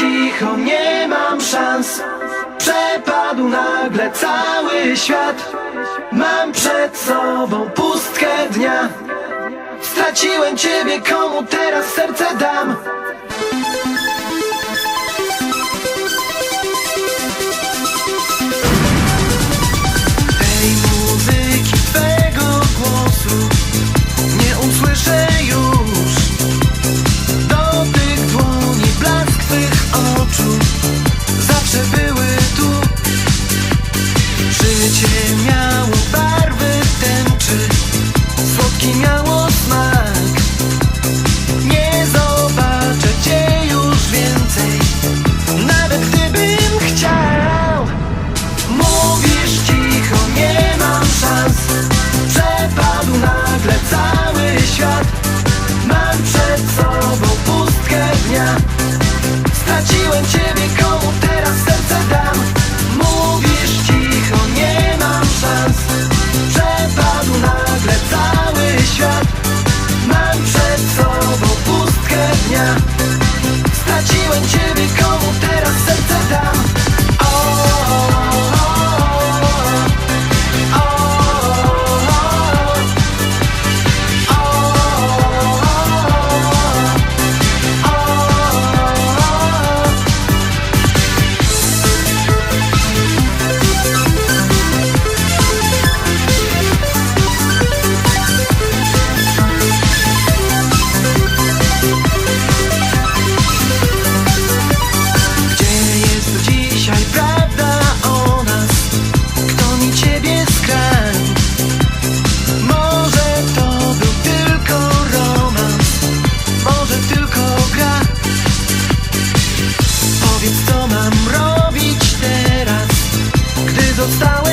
cicho, nie mam szans. Przepadł nagle cały świat. Mam przed sobą pustkę dnia. Straciłem ciebie, komu teraz serce dam? Tej muzyki twego głosu Nie usłyszę już. looking out. dnia. Straciłem cię. dostałem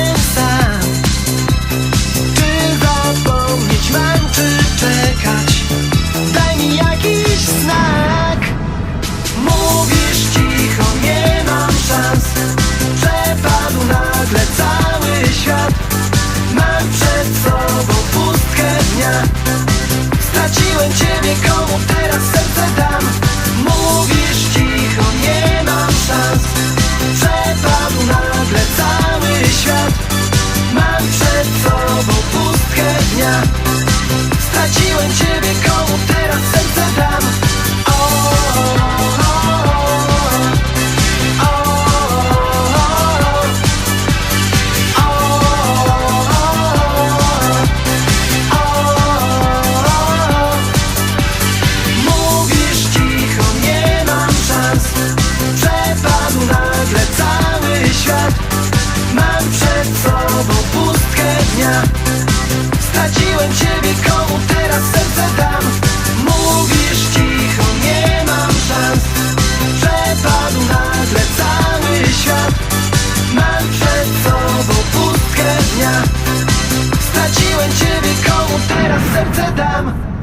dnia. Straciłem Ciebie koło ciebie, komu teraz serce dam. Mówisz cicho, nie mam szans. Przepadł nagle cały świat. Mam przed sobą pustkę dnia. Straciłem ciebie, komu teraz serce dam.